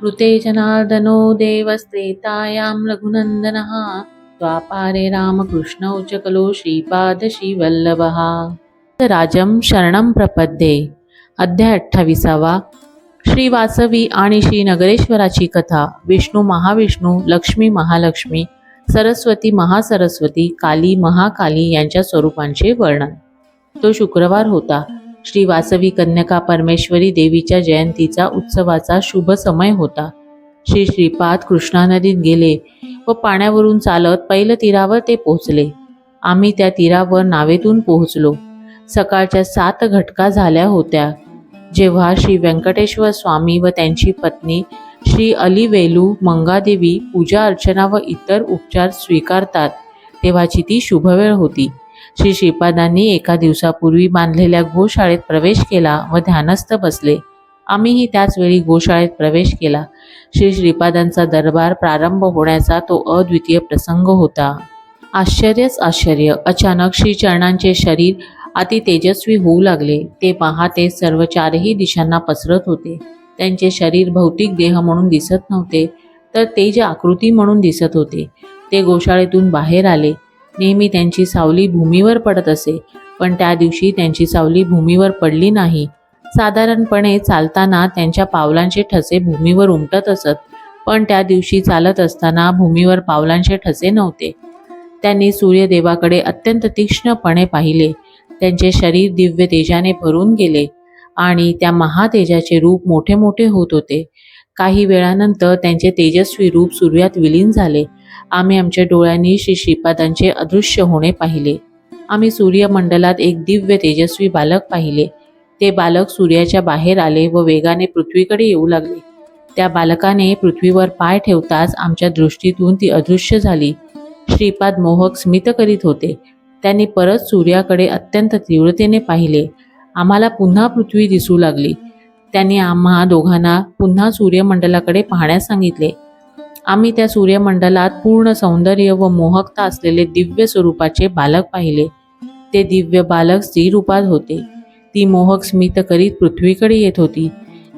कृते जनार्दनो देवस्त्रेतायां रघुनन्दनः द्वापारे रामकृष्णौ च कलो श्रीपादश्रीवल्लभः राजं शरणं प्रपद्ये। अध्याय अठ्ठावीसावा। श्री वासवी आणि श्री नगरेश्वराची कथा। विष्णू महाविष्णू लक्ष्मी महालक्ष्मी सरस्वती महासरस्वती काली महाकाली यांच्या स्वरूपांचे वर्णन। तो शुक्रवार होता। श्री वासवी कन्यका परमेश्वरी देवीच्या जयंतीचा उत्सवाचा शुभ समय होता. श्री श्रीपाद कृष्णा नदीत गेले व पाण्यावरून चालत पहिलं तीरावर ते पोहोचले. आम्ही त्या तीरावर नावेतून पोहोचलो. सकाळच्या सात घटका झाल्या होत्या. जेव्हा श्री व्यंकटेश्वर स्वामी व त्यांची पत्नी श्री अलिवेलू मंगादेवी पूजा अर्चना व इतर उपचार स्वीकारतात तेव्हाची ती शुभवेळ होती. श्री श्रीपादांनी एका दिवसापूर्वी बांधलेल्या गोशाळेत प्रवेश केला व ध्यानस्थ बसले. आम्हीही त्याचवेळी गोशाळेत प्रवेश केला. श्री श्रीपादांचा दरबार प्रारंभ होण्याचा तो अद्वितीय प्रसंग होता. आश्चर्यच आश्चर्य! अचानक श्री चरणांचे शरीर अति तेजस्वी होऊ लागले. ते पाहते सर्व चारही दिशांना पसरत होते. त्यांचे शरीर भौतिक देह म्हणून दिसत नव्हते तर तेज आकृती म्हणून दिसत होते. ते गोशाळेतून बाहेर आले. नेहमी त्यांची सावली भूमीवर पडत असे. पण त्या दिवशी त्यांची सावली भूमीवर पडली नाही. साधारणपणे चालताना त्यांच्या पावलांचे ठसे भूमीवर उमटत असत. पण त्या दिवशी चालत असताना भूमीवर पावलांचे ठसे नव्हते. त्यांनी सूर्यदेवाकडे अत्यंत तीक्ष्णपणे पाहिले. त्यांचे शरीर दिव्य तेजाने भरून गेले आणि त्या महातेजाचे रूप मोठे मोठे होत होते. काही वेळानंतर त्यांचे तेजस्वी रूप सूर्यात विलीन झाले. आम्ही आमच्या डोळ्यांनी श्री श्रीपादांचे अदृश्य होणे पाहिले. आम्ही सूर्यमंडलात एक दिव्य तेजस्वी बालक पाहिले. ते बालक सूर्याच्या बाहेर आले व वेगाने पृथ्वीकडे येऊ लागले. त्या बालकाने पृथ्वीवर पाय ठेवताच आमच्या दृष्टीतून ती अदृश्य झाली. श्रीपाद मोहक स्मित करीत होते. त्यांनी परत सूर्याकडे अत्यंत तीव्रतेने पाहिले. आम्हाला पुन्हा पृथ्वी दिसू लागली. त्यांनी आम्हा दोघांना पुन्हा सूर्यमंडलाकडे पाहण्यास सांगितले. आम्ही त्या सूर्यमंडलात पूर्ण सौंदर्य व मोहकता असलेले दिव्य स्वरूपाचे बालक पाहिले. ते दिव्य बालक स्त्री रूपात होते. ती मोहक स्मित करीत पृथ्वीकडे येत होती.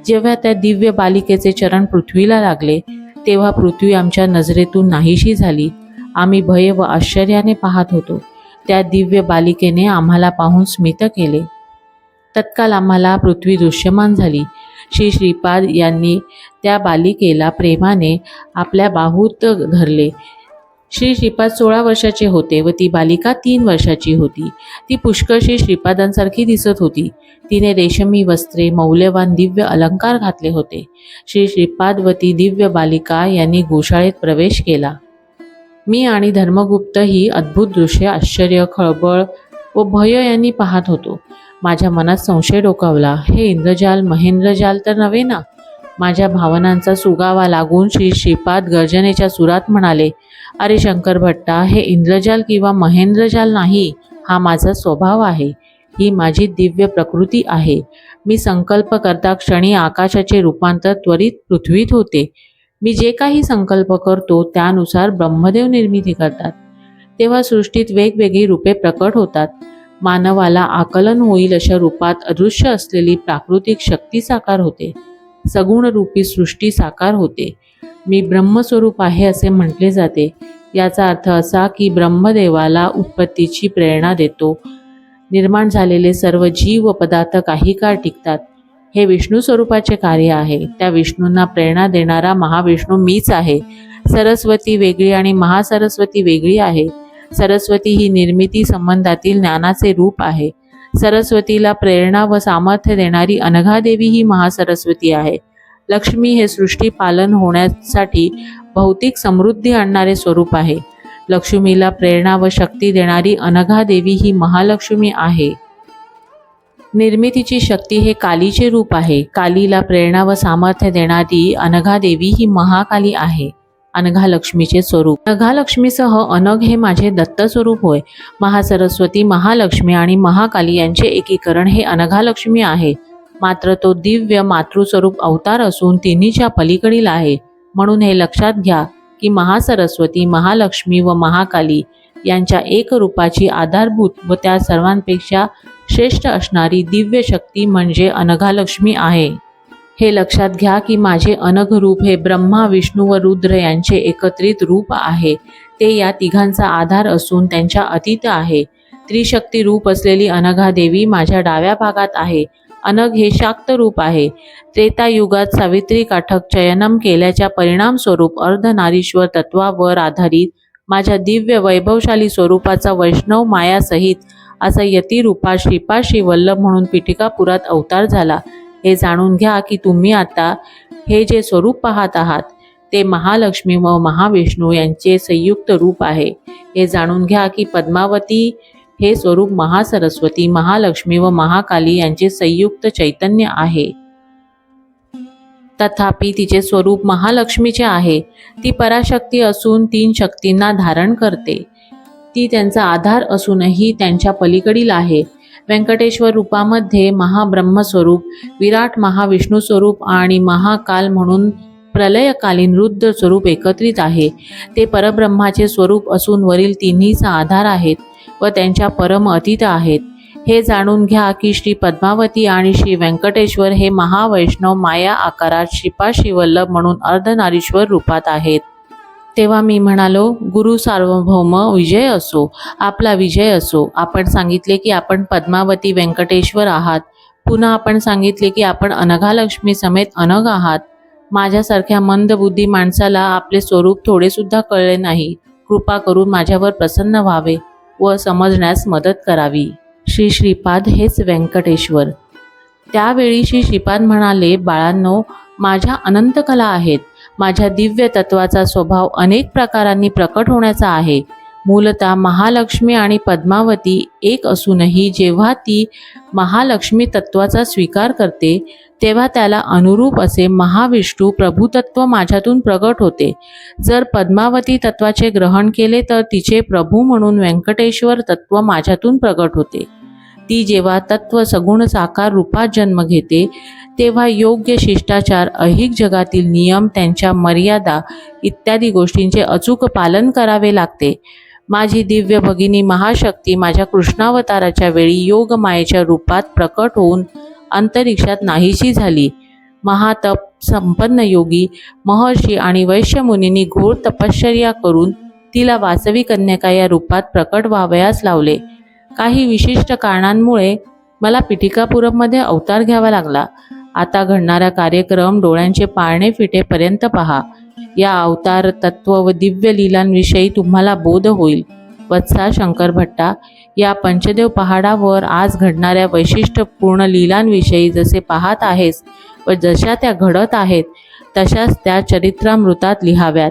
जेव्हा त्या दिव्य बालिकेचे चरण पृथ्वीला लागले तेव्हा पृथ्वी आमच्या नजरेतून नाहीशी झाली. आम्ही भय व आश्चर्याने पाहत होतो. त्या दिव्य बालिकेने आम्हाला पाहून स्मित केले. तत्काल आम्हाला पृथ्वी दृश्यमान झाली. श्री श्रीपाद यांनी त्या बालिकेला प्रेमाने आपल्या बाहूत धरले. श्री श्रीपाद सोळा वर्षाचे होते व ती बालिका तीन वर्षाची होती. ती पुष्कळशी श्रीपादांसारखी दिसत होती. तिने रेशमी वस्त्रे मौल्यवान दिव्य अलंकार घातले होते. श्री श्रीपाद व ती दिव्य बालिका यांनी गोशाळेत प्रवेश केला. मी आणि धर्मगुप्त ही अद्भुत दृश्य आश्चर्य खळबळ व भय यांनी पाहत होतो. माझ्या मनात संशय डोकावला हे इंद्रजाल महेंद्रजाल तर नव्हे ना माझ्या भावनांचा सुगावा लागून श्री श्रीपाद गर्जनेच्या सुरात म्हणाले अरे शंकर भट्टा हे इंद्रजाल किंवा महेंद्रजाल नाही हा माझा स्वभाव आहे. ही माझी दिव्य प्रकृती आहे. मी संकल्प करता क्षणी आकाशाचे रूपांतर त्वरित पृथ्वीत होते. मी जे काही संकल्प करतो त्यानुसार ब्रह्मदेव निर्मिती करतात. तेव्हा सृष्टीत वेगवेगळी रूपे प्रकट होतात. मानवाला आकलन होईल अशा रूपात अदृश्य असलेली प्राकृतिक शक्ती साकार होते. सगुण रूपी सृष्टी साकार होते. मी ब्रह्मस्वरूप आहे असे म्हटले जाते. याचा अर्थ असा की ब्रह्मदेवाला उत्पत्तीची प्रेरणा देतो. निर्माण झालेले सर्व जीव व पदार्थ काही काळ टिकतात. हे विष्णू स्वरूपाचे कार्य आहे. त्या विष्णूंना प्रेरणा देणारा महाविष्णू मीच आहे. सरस्वती वेगळी आणि महासरस्वती वेगळी आहे. सरस्वती ही निर्मिती संबंधातील ज्ञानाचे रूप आहे. सरस्वतीला प्रेरणा व सामर्थ्य देणारी अनघादेवी ही महासरस्वती आहे. लक्ष्मी हे सृष्टी पालन होण्यासाठी भौतिक समृद्धी आणणारे स्वरूप आहे. लक्ष्मीला प्रेरणा व शक्ती देणारी अनघादेवी ही महालक्ष्मी आहे. निर्मितीची शक्ती हे कालीचे रूप आहे. कालीला प्रेरणा व सामर्थ्य देणारी अनघादेवी ही महाकाली आहे. अनघालक्ष्मीचे स्वरूप. अनघालक्ष्मीसह अनघ हे माझे दत्त स्वरूप होय. महासरस्वती महालक्ष्मी आणि महाकाली यांचे एकीकरण हे अनघालक्ष्मी आहे. मात्र तो दिव्य मातृस्वरूप अवतार असून तिन्हीच्या पलीकडील आहे. म्हणून हे लक्षात घ्या की महासरस्वती महालक्ष्मी व महाकाली यांच्या एक रूपाची आधारभूत व त्या सर्वांपेक्षा श्रेष्ठ असणारी दिव्य शक्ती म्हणजे अनघालक्ष्मी आहे. हे लक्षात घ्या की माझे अनघ रूप हे ब्रह्मा विष्णू व रुद्र यांचे एकत्रित रूप आहे. ते या तिघांचा आधार असून त्यांच्या अतीत आहे. त्रिशक्ती रूप असलेली अनघा देवी माझ्या डाव्या भागात आहे. अनघ हे शाक्त रूप आहे. त्रेतायुगात सावित्री काठक चयनम केल्याच्या परिणामस्वरूप अर्धनारीश्वर तत्वावर आधारित माझ्या दिव्य वैभवशाली स्वरूपाचा वैष्णव मायासहित असा यतिरूपा श्रीपा श्री वल्लभ म्हणून पीठिकापुरात अवतार झाला. हे जाणून घ्या की तुम्ही आता हे जे स्वरूप पाहत आहात ते महालक्ष्मी व महाविष्णू यांचे संयुक्त रूप आहे. हे जाणून घ्या की पद्मावती हे स्वरूप महासरस्वती महालक्ष्मी व महाकाली यांचे संयुक्त चैतन्य आहे. तथापि तिचे स्वरूप महालक्ष्मीचे आहे. ती पराशक्ती असून तीन शक्तींना धारण करते. ती त्यांचा आधार असूनही त्यांच्या पलीकडील आहे. व्यंकटेश्वर रूपामध्ये महाब्रह्मस्वरूप विराट महाविष्णू स्वरूप आणि महाकाल म्हणून प्रलयकालीन रुद्र स्वरूप एकत्रित आहे. ते परब्रह्माचे स्वरूप असून वरील तिन्हीचा आधार आहेत व त्यांच्या परम अतीत आहेत. हे जाणून घ्या की श्री पद्मावती आणि श्री व्यंकटेश्वर हे महावैष्णव माया आकारात श्रीपा श्रीवल्लभ म्हणून अर्धनारीश्वर रूपात आहेत. तेव्हा मी म्हणालो गुरु सार्वभौम विजय असो आपला विजय असो. आपण सांगितले की आपण पद्मावती व्यंकटेश्वर आहात. पुन्हा आपण सांगितले की आपण अनघालक्ष्मी समेत अनघ आहात. माझ्यासारख्या मंदबुद्धी माणसाला आपले स्वरूप थोडेसुद्धा कळले नाही. कृपा करून माझ्यावर प्रसन्न व्हावे व समजण्यास मदत करावी. श्री श्रीपाद हेच व्यंकटेश्वर. त्यावेळी श्री श्रीपाद म्हणाले बाळांनो माझ्या अनंत कला आहेत. माझ्या दिव्य तत्वाचा स्वभाव अनेक प्रकारांनी प्रकट होण्याचा आहे. मूलतः महालक्ष्मी आणि पद्मावती एक असूनही जेव्हा ती महालक्ष्मी तत्वाचा स्वीकार करते तेव्हा त्याला अनुरूप असे महाविष्णू प्रभुतत्व माझ्यातून प्रगट होते. जर पद्मावती तत्वाचे ग्रहण केले तर तिचे प्रभू म्हणून व्यंकटेश्वर तत्व माझ्यातून प्रगट होते. ती जेव्हा तत्व सगुण साकार रूपात जन्म घेते तेव्हा योग्य शिष्टाचार अहिक जगातील नियम त्यांच्या मर्यादा इत्यादी गोष्टींचे अचूक पालन करावे लागते. माझी दिव्य भगिनी महाशक्ती माझ्या कृष्णावताराच्या वेळी योगमायेच्या रूपात प्रकट होऊन अंतरिक्षात नाहीशी झाली. महातप संपन्न योगी महर्षी आणि वैश्यमुनींनी घोर तपश्चर्या करून तिला वासवी कन्यका या रूपात प्रकट व्हावयास लावले. काही विशिष्ट कारणांमुळे मला पिटिकापुरममध्ये अवतार घ्यावा लागला. आता घडणारा कार्यक्रम डोळ्यांचे पाळणे फिटेपर्यंत पहा. या अवतार तत्व व दिव्य लीलांविषयी तुम्हाला बोध होईल. वत्सा शंकर भट्टा या पंचदेव पहाडावर आज घडणाऱ्या वैशिष्ट्यपूर्ण लीलांविषयी जसे पाहत आहेस व जशा त्या घडत आहेत तशाच त्या चरित्रामृतात लिहाव्यात.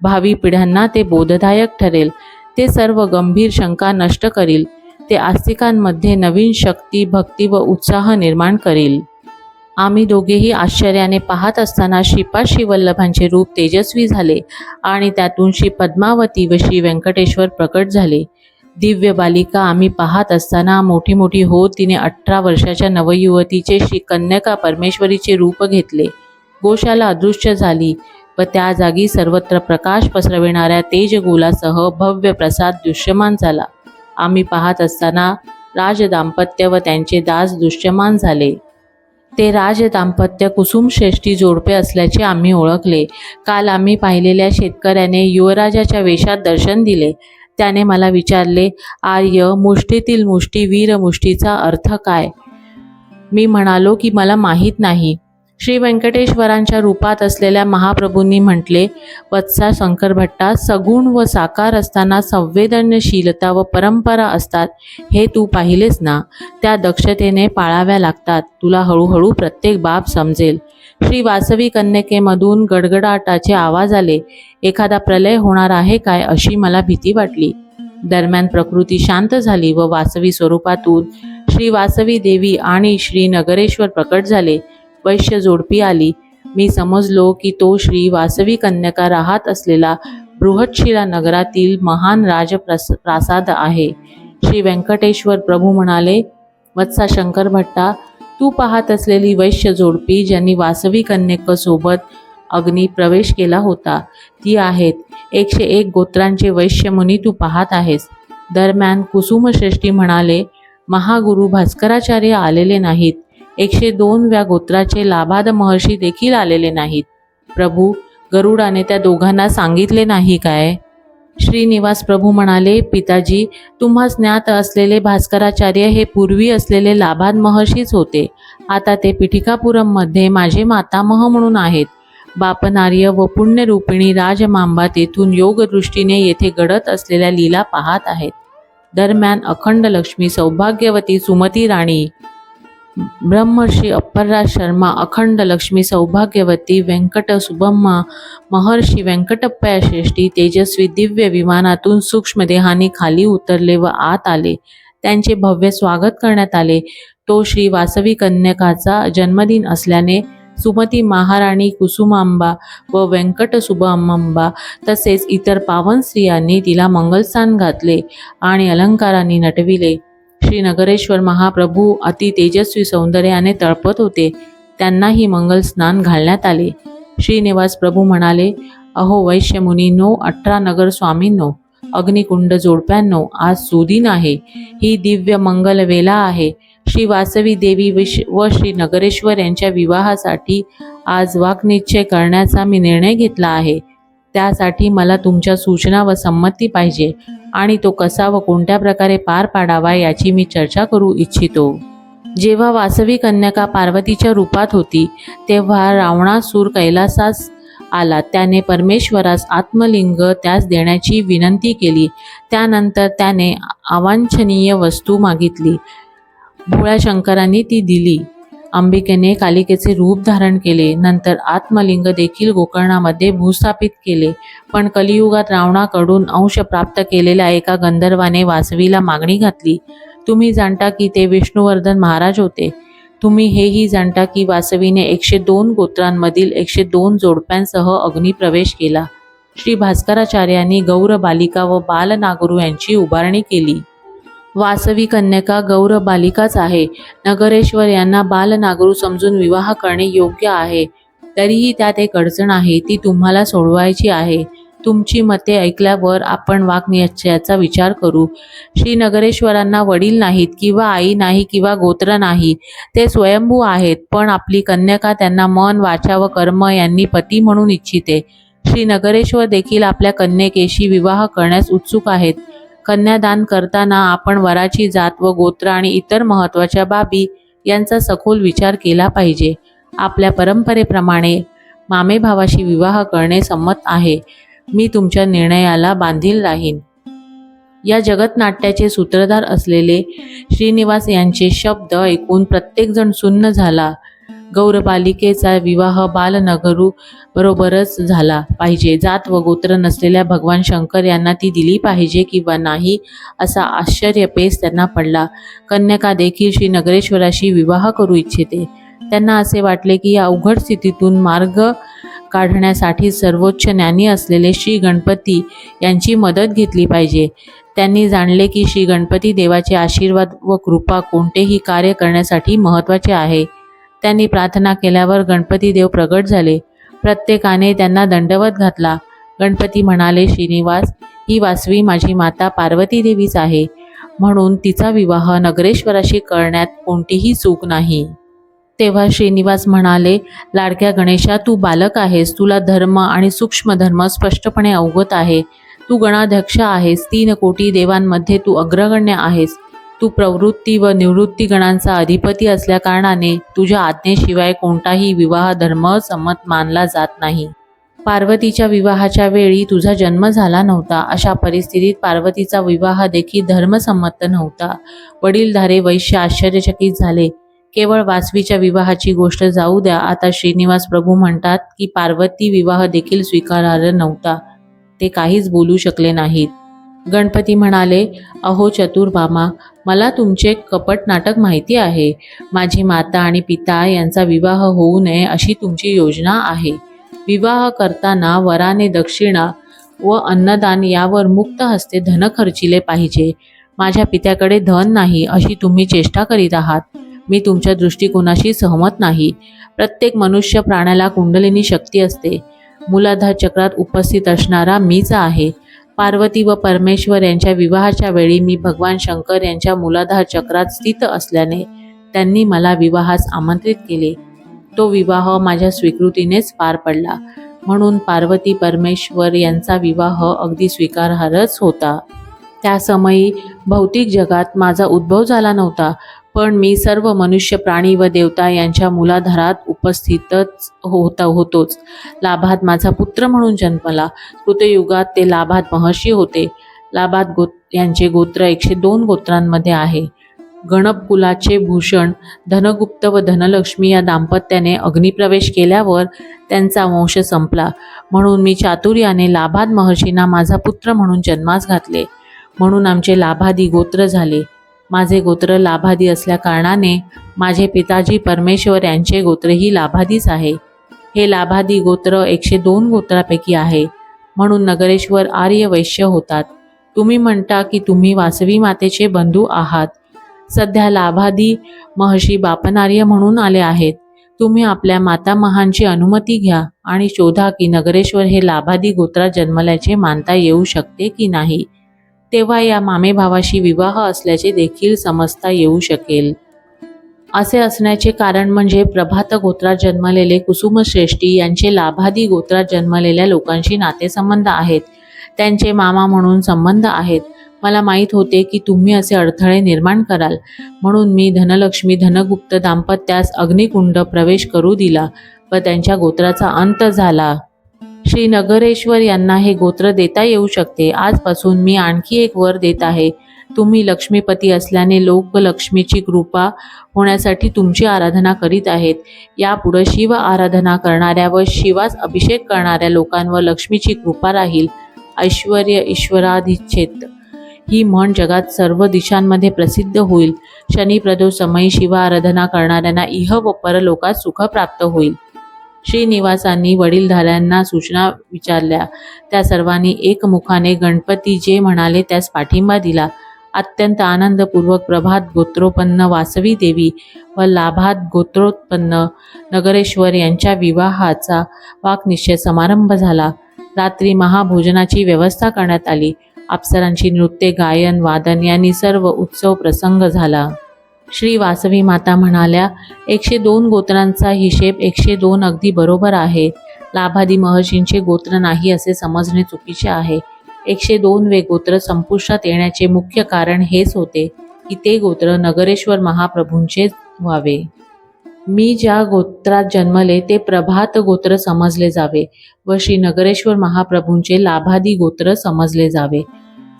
भावी पिढ्यांना ते बोधदायक ठरेल. ते सर्व गंभीर शंका नष्ट करील. ते आस्तिकांमध्ये नवीन शक्ती भक्ती व उत्साह निर्माण करील. आम्ही दोघेही आश्चर्याने पाहत असताना शिपा श्रीवल्लभांचे रूप तेजस्वी झाले आणि त्यातून श्री पद्मावती व श्री व्यंकटेश्वर प्रकट झाले. दिव्य बालिका आम्ही पाहत असताना मोठी मोठी होत तिने अठरा वर्षाच्या नवयुवतीचे श्री कन्यका परमेश्वरीचे रूप घेतले. गोशाला अदृश्य झाली व त्या जागी सर्वत्र प्रकाश पसरविणाऱ्या तेजगोलासह भव्य प्रसाद दृश्यमान झाला. आम्ही पाहत असताना राजदाम्पत्य व त्यांचे दास दृश्यमान झाले. ते राज दाम्पत्य कुसुम श्रेष्ठी जोडपे असल्याचे आम्ही ओळखले. काल आम्ही पाहिलेल्या शेतकऱ्याने युवराजाच्या वेशात दर्शन दिले. त्याने मला विचारले आर्य मुष्टीतील मुष्टी वीर मुष्टीचा अर्थ काय? मी म्हणालो की मला माहीत नाही. श्री व्यंकटेश्वरांच्या रूपात असलेल्या महाप्रभूंनी म्हटले वत्सा शंकर भट्टा सगुण व साकार असताना संवेदनशीलता व परंपरा असतात हे तू पाहिलेस ना? त्या दक्षतेने पाळाव्या लागतात. तुला हळूहळू प्रत्येक बाब समजेल. श्री वासवी कन्यकेमधून गडगडाटाचे आवाज आले एखादा प्रलय होणार आहे काय अशी मला भीती वाटली. दरम्यान प्रकृती शांत झाली व वासवी स्वरूपातून श्री वासवी देवी आणि श्री नगरेश्वर प्रकट झाले. वैश्य जोडपी आली. मी समजलो की तो श्री वासवी कन्यका राहत असलेला बृहतशिला नगरातील महान राजप्रस प्रासाद आहे. श्री व्यंकटेश्वर प्रभू म्हणाले वत्सा शंकर भट्टा तू पाहत असलेली वैश्य जोडपी ज्यांनी वासवी कन्यकेसोबत अग्नी प्रवेश केला होता ती आहेत. एकशे एक गोत्रांचे वैश्य मुनी तू पाहत आहेस. दरम्यान कुसुमश्रेष्ठी म्हणाले महागुरु भास्कराचार्य आलेले नाहीत. एकशे दोनव्या गोत्राचे लाभाद महर्षी देखील आलेले नाहीत. प्रभू गरुडाने त्या दोघांना सांगितले नाही काय? श्रीनिवास प्रभू म्हणाले पिताजी तुम्हा ज्ञात असलेले भास्कराचार्य हे पूर्वी असलेले लाभाद महर्षीच होते. आता ते पिठिकापुरममध्ये माझे मातामह म्हणून आहेत. बापनार्य व पुण्यरूपिणी राजमांबा तेथून योगदृष्टीने येथे घडत असलेल्या लीला पाहत आहेत. दरम्यान अखंड लक्ष्मी सौभाग्यवती सुमती राणी ब्रह्मर्षी अप्परराज शर्मा अखंड लक्ष्मी सौभाग्यवती व्यंकट सुबम्मा महर्षी व्यंकटप्पया श्रेष्ठी तेजस्वी दिव्य विमानातून सूक्ष्म देहाने खाली उतरले व आत आले. त्यांचे भव्य स्वागत करण्यात आले. तो श्री वासवी कन्यकाचा जन्मदिन असल्याने सुमती महाराणी कुसुमांबा व व्यंकट सुभमांबा तसेच इतर पावन स्त्रियांनी तिला मंगलस्थान घातले आणि अलंकारांनी नटविले. श्री नगरेश्वर महाप्रभू अति तेजस्वी सौंदर्याने तळपत होते. त्यांनाही मंगल स्नान घालण्यात आले. श्रीनिवास प्रभू म्हणाले अहो वैश्य मुनींनो अठरा नगर स्वामींनो अग्निकुंड जोडप्यांनो आज सुदिन आहे. ही दिव्य मंगल वेला आहे. श्री वासवी देवी विश व श्री नगरेश्वर यांच्या विवाहासाठी आज वाकनिश्चय करण्याचा मी निर्णय घेतला आहे. त्यासाठी मला तुमच्या सूचना व संमती पाहिजे. आणि तो कसा व कोणत्या प्रकारे पार पाडावा याची मी चर्चा करू इच्छितो. जेव्हा वासवी कन्याका पार्वतीच्या रूपात होती तेव्हा रावणासूर कैलासास आला. त्याने परमेश्वरास आत्मलिंग त्यास देण्याची विनंती केली. त्यानंतर त्याने अवांछनीय वस्तू मागितली. भोळ्या शंकरांनी ती दिली. अंबिकेने कालिकेचे रूप धारण केले. नंतर आत्मलिंग देखील गोकर्णामध्ये भूस्थापित केले. पण कलियुगात रावणाकडून अंश प्राप्त केलेल्या एका गंधर्वाने वासवीला मागणी घातली. तुम्ही जाणता की ते विष्णुवर्धन महाराज होते. तुम्ही हेही जाणता की वासवीने एकशे दोन गोत्रांमधील एकशे दोन जोडप्यांसह अग्निप्रवेश केला. श्री भास्कराचार्यांनी गौर बालिका व बालनागुरू यांची उभारणी केली. वासवी कन्यका गौर बालिकाच आहे. नगरेश्वर यांना बालनागरू समजून विवाह करणे योग्य आहे. तरीही त्यात एक अडचण आहे ती तुम्हाला सोडवायची आहे. तुमची मते ऐकल्यावर आपण वाकनिश्चयाचा विचार करू. श्री नगरेश्वरांना वडील नाहीत किंवा आई नाही किंवा गोत्र नाही ते स्वयंभू आहेत पण आपली कन्यका त्यांना मन वाचा व कर्म यांनी पती म्हणून इच्छिते. श्री नगरेश्वर देखील आपल्या कन्यकेशी विवाह करण्यास उत्सुक आहेत. कन्यादान करताना आपण वराची जात व गोत्र आणि इतर महत्त्वाच्या बाबी यांचा सखोल विचार केला पाहिजे. आपल्या परंपरेप्रमाणे मामे भावाशी विवाह करणे संमत आहे. मी तुमच्या निर्णयाला बांधील राहीन. या जगतनाट्याचे सूत्रधार असलेले श्रीनिवास यांचे शब्द ऐकून प्रत्येकजण सुन्न झाला. गौरबालिकेचा विवाह बालनगरू बरोबरच झाला पाहिजे. जात व गोत्र नसलेल्या भगवान शंकर यांना ती दिली पाहिजे किंवा नाही असा आश्चर्यपेस त्यांना पडला. कन्यका देखील श्री नगरेश्वराशी विवाह करू इच्छिते. त्यांना असे वाटले की या अवघड स्थितीतून मार्ग काढण्यासाठी सर्वोच्च ज्ञानी असलेले श्री गणपती यांची मदत घेतली पाहिजे. त्यांनी जाणले की श्री गणपती देवाचे आशीर्वाद व कृपा कोणतेही कार्य करण्यासाठी महत्त्वाचे आहे. त्यांनी प्रार्थना केल्यावर गणपती देव प्रगट झाले. प्रत्येकाने त्यांना दंडवत घातला. गणपती म्हणाले श्रीनिवास ही वासवी माझी माता पार्वती देवीच आहे. म्हणून तिचा विवाह नगरेश्वराशी करण्यात कोणतीही चूक नाही. तेव्हा श्रीनिवास म्हणाले लाडक्या गणेशा तू बालक आहेस. तुला धर्म आणि सूक्ष्मधर्म स्पष्टपणे अवगत आहे. तू गणाध्यक्ष आहेस. तीन कोटी देवांमध्ये तू अग्रगण्य आहेस. तू प्रवृत्ती व निवृत्ती गणांचा अधिपती असल्याकारणाने तुझ्या आज्ञेशिवाय कोणताही विवाह धर्म संमत मानला जात नाही. पार्वतीच्या विवाहाच्या वेळी तुझा जन्म झाला नव्हता. अशा परिस्थितीत पार्वतीचा विवाह देखील धर्मसंमत नव्हता. वडीलधारे वैश्य आश्चर्यचकित झाले. केवळ वासवीच्या विवाहाची गोष्ट जाऊ द्या. आता श्रीनिवास प्रभू म्हणतात की पार्वती विवाह देखील स्वीकारार्ह नव्हता. ते काहीच बोलू शकले नाहीत. गणपती म्हणाले अहो चतुर्भामा मला तुमचे कपट नाटक माहिती आहे. माझी माता आणि पिता यांचा विवाह होऊ नये अशी तुमची योजना आहे. विवाह करताना वराने दक्षिणा व अन्नदान यावर मुक्त हस्ते धन खर्चिले पाहिजे. माझ्या पित्याकडे धन नाही अशी तुम्ही चेष्टा करीत आहात. मी तुमच्या दृष्टिकोनाशी सहमत नाही. प्रत्येक मनुष्य प्राण्याला कुंडलिनी शक्ती असते. मुलाधार चक्रात उपस्थित असणारा मीच आहे. पार्वती व परमेश्वर यांच्या विवाहाच्या वेळी मी भगवान शंकर यांच्या मूलाधार चक्रात स्थित असल्याने त्यांनी मला विवाहास आमंत्रित केले. तो विवाह माझ्या स्वीकृतीनेच पार पडला. म्हणून पार्वती परमेश्वर यांचा विवाह अगदी स्वीकारार्हच होता. त्या समयी भौतिक जगात माझा उद्भव झाला नव्हता. पण मी सर्व मनुष्य प्राणी व देवता यांच्या मुलाधारात उपस्थितच होता होतोच. लाभात माझा पुत्र म्हणून जन्मला. कृतयुगात ते लाभात महर्षी होते. लाभात गो यांचे गोत्र एकशे दोन गोत्रांमध्ये आहे. गणप कुलाचे भूषण धनगुप्त व धनलक्ष्मी या दाम्पत्याने अग्निप्रवेश केल्यावर त्यांचा वंश संपला. म्हणून मी चातुर्याने लाभाद महर्षींना माझा पुत्र म्हणून जन्मास घातले. म्हणून आमचे लाभादी गोत्र झाले. माझे गोत्र लाभादी असल्याकारणाने माझे पिताजी परमेश्वर यांचे गोत्रही लाभादीच आहे. हे लाभादी गोत्र एकशे दोन गोत्रापैकी आहे. म्हणून नगरेश्वर आर्य वैश्य होतात. तुम्ही म्हणता की तुम्ही वासवी मातेचे बंधू आहात. सध्या लाभादी महर्षी बापनार्य म्हणून आले आहेत. तुम्ही आपल्या मातामहांची अनुमती घ्या आणि शोधा की नगरेश्वर हे लाभादी गोत्रात जन्मल्याचे मानता येऊ शकते की नाही. तेव्हा या मामेभावाशी विवाह असल्याचे देखील समजता येऊ शकेल. असे असण्याचे कारण म्हणजे प्रभात गोत्रात जन्मलेले कुसुमश्रेष्ठी यांचे लाभादी गोत्रात जन्मलेल्या लोकांशी नातेसंबंध आहेत. त्यांचे मामा म्हणून संबंध आहेत. मला माहीत होते की तुम्ही असे अडथळे निर्माण कराल. म्हणून मी धनलक्ष्मी धनगुप्त दाम्पत्यास अग्निकुंड प्रवेश करू दिला व त्यांच्या गोत्राचा अंत झाला. श्री नगरेश्वर यांना हे गोत्र देता येऊ शकते. आजपासून मी आणखी एक वर देत आहे. तुम्ही लक्ष्मीपती असल्याने लोक लक्ष्मीची कृपा होण्यासाठी तुमची आराधना करीत आहेत. यापुढे शिव आराधना करणाऱ्या व शिवास अभिषेक करणाऱ्या लोकांवर लक्ष्मीची कृपा राहील. ऐश्वर ईश्वराधिच्छेद. ही म्हण जगात सर्व दिशांमध्ये प्रसिद्ध होईल. शनिप्रदोष समयी शिव आराधना करणाऱ्यांना इह व परलोकात सुख प्राप्त होईल. श्रीनिवासांनी वडीलधाऱ्यांना सूचना विचारल्या. त्या सर्वांनी एकमुखाने गणपती जे म्हणाले त्यास पाठिंबा दिला. अत्यंत आनंदपूर्वक प्रभात गोत्रोपन्न वासवी देवी व लाभात गोत्रोत्पन्न नगरेश्वर यांच्या विवाहाचा वाकनिश्चय समारंभ झाला. रात्री महाभोजनाची व्यवस्था करण्यात आली. अप्सरांची नृत्य गायन वादन यांनी सर्व उत्सव प्रसंग झाला. श्री वासवी माता म्हणाल्या एकशे दोन गोत्रांचा हिशेब एकशे दोन अगदी बरोबर आहे. लाभादी महर्षींचे गोत्र नाही असे समजणे चुकीचे आहे. एकशे दोन वे गोत्र संपुष्टात येण्याचे मुख्य कारण हेच होते की ते गोत्र नगरेश्वर महाप्रभूंचे व्हावे. मी ज्या गोत्रात जन्मले ते प्रभात गोत्र समजले जावे व श्री नगरेश्वर महाप्रभूंचे लाभादी गोत्र समजले जावे.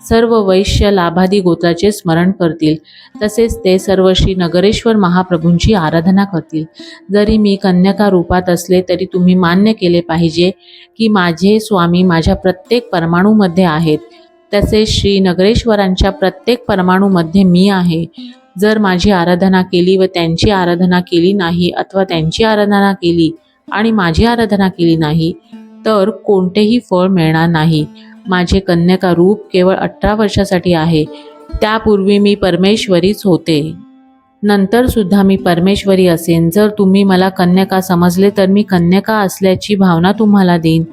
सर्व वैश्य लाभादी गोत्राचे स्मरण करतील. तसेच ते सर्व श्री नगरेश्वर महाप्रभूंची आराधना करतील. जरी मी कन्यका रूपात असले तरी तुम्ही मान्य केले पाहिजे की माझे स्वामी माझ्या प्रत्येक परमाणूमध्ये आहेत. तसेच श्री नगरेश्वरांच्या प्रत्येक परमाणूमध्ये मी आहे. जर माझी आराधना केली व त्यांची आराधना केली नाही अथवा त्यांची आराधना केली आणि माझी आराधना केली नाही तर कोणतेही फळ मिळणार नाही. माझे कन्यका रूप केवळ अठरा वर्षासाठी आहे. त्यापूर्वी मी परमेश्वरीच होते. नंतर सुद्धा मी परमेश्वरी असेन. जर तुम्ही मला कन्यका समजले तर मी कन्यका असल्याची भावना तुम्हाला देईन.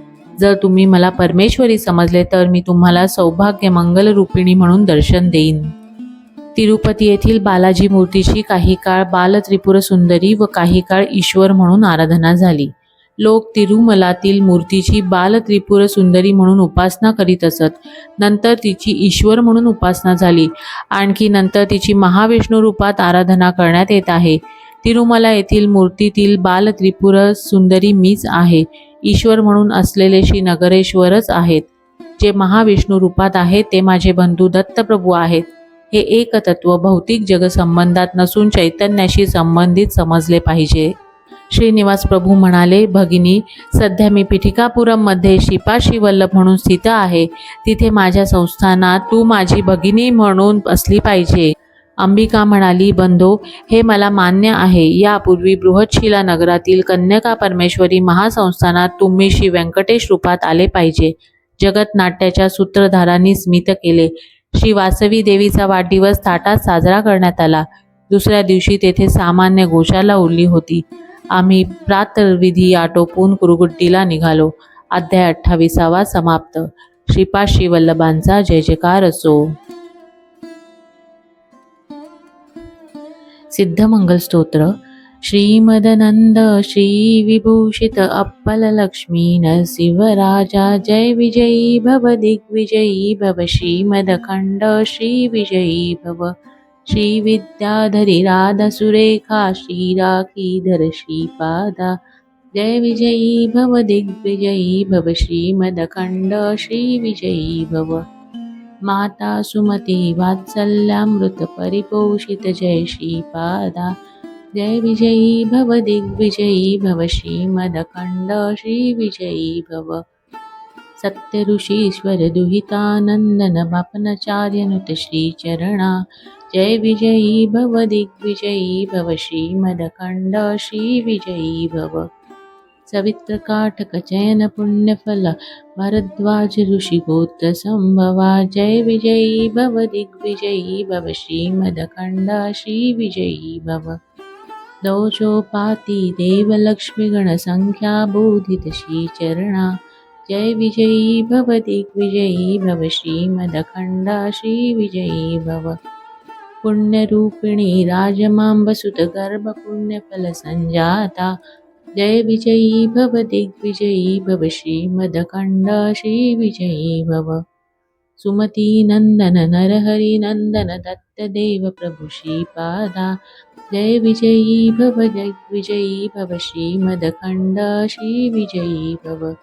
जर तुम्ही मला परमेश्वरी समजले तर मी तुम्हाला सौभाग्य मंगल रूपिणी म्हणून दर्शन देईन. तिरुपती येथील बालाजी मूर्तीची काही काळ बालत्रिपुर सुंदरी व काही काळ ईश्वर म्हणून आराधना झाली. लोक तिरुमलातील मूर्तीची बालत्रिपुर सुंदरी म्हणून उपासना करीत असत. नंतर तिची ईश्वर म्हणून उपासना झाली. आणखी नंतर तिची महाविष्णू रूपात आराधना करण्यात येत आहे. तिरुमला येथील मूर्तीतील बालत्रिपुर सुंदरी मीच आहे. ईश्वर म्हणून असलेले श्री नगरेश्वरच आहेत. जे महाविष्णू रूपात आहेत ते माझे बंधू दत्तप्रभू आहेत. हे एकतत्व भौतिक जगसंबंधात नसून चैतन्याशी संबंधित समजले पाहिजे. श्रीनिवास प्रभू म्हणाले भगिनी सध्या मी पिठिकापुरममध्ये शिपाशी वल्लभ म्हणून स्थित आहे. तिथे माझ्या संस्थानात तू माझी भगिनी म्हणून असली पाहिजे. अंबिका म्हणाली बंधो हे मला मान्य आहे. यापूर्वी बृहतशिला नगरातील कन्यका परमेश्वरी महासंस्थानात तुम्ही श्री व्यंकटेश रूपात आले पाहिजे. जगत नाट्याच्या सूत्रधारांनी स्मित केले. श्री वासवी देवीचा वाढदिवस थाटात साजरा करण्यात आला. दुसऱ्या दिवशी तेथे सामान्य गोशाला उरली होती. आम्ही प्रातर्विधी आटोपून कुरुगुट्टीला निघालो. अध्याय अठ्ठावीसावा समाप्त. श्रीपाशी श्रीवल्लभांचा जय जयकार असो. सिद्धमंगलस्तोत्र श्रीमदनंद श्रीविभूषित अप्पल लक्ष्मी नरसिंहराजा जय विजयी भव दिग्विजयी भव श्रीमदखंड श्रीविजयी भव श्रीविद्याधरी राधसुरेखा श्रीराखीधर श्रीपादा जय विजयी भव दिग्विजयी भव श्रीमदखण्ड श्रीविजयी भव। माता सुमती वात्सल्यामृत परिपोषित जय श्रीपादा। जय विजयी भव दिग्विजयी भव श्रीमदखण्ड श्रीविजयी भव। सत्य ऋषीश्वर दुहितानन्दन बापनाचार्यनुत श्रीचरणा। जय विजयी भव दिग्विजयी भव श्रीमदखंड श्रीविजयी भव। सवित्र चयन पुण्यफल भरद्वाज ऋषिगोत्रसम्भवा जय विजयी भव दिग्विजयी भव श्रीमदखंड श्रीविजयी भव। दोषोपाती देवलक्ष्मी बोधित श्रीचरणा। जय विजयी भव दिग्विजयी भव श्रीमदखण्ड श्रीविजयी भव। पुण्यरूपिणी राजमाम्बसुत गर्भपुण्यफल संजाता जय विजयी भव दिग्विजयी भव श्रीमदखंड श्रीविजयी भव सुमती नंदन नरहरी नंदन दत्तदेव प्रभु श्रीपादा। जय विजयी भव दिग्विजयी भव श्रीमदखंड श्रीविजयी भव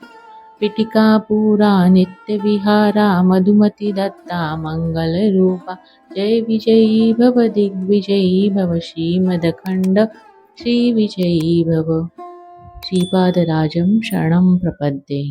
पिटिकापुरा नित्यविहारा मधुमती दत्ता मङ्गलरूपा जय विजयी भव दिग्विजयी भव श्रीमदखंड श्रीविजयी भव। श्रीपादराजं शरणं प्रपद्ये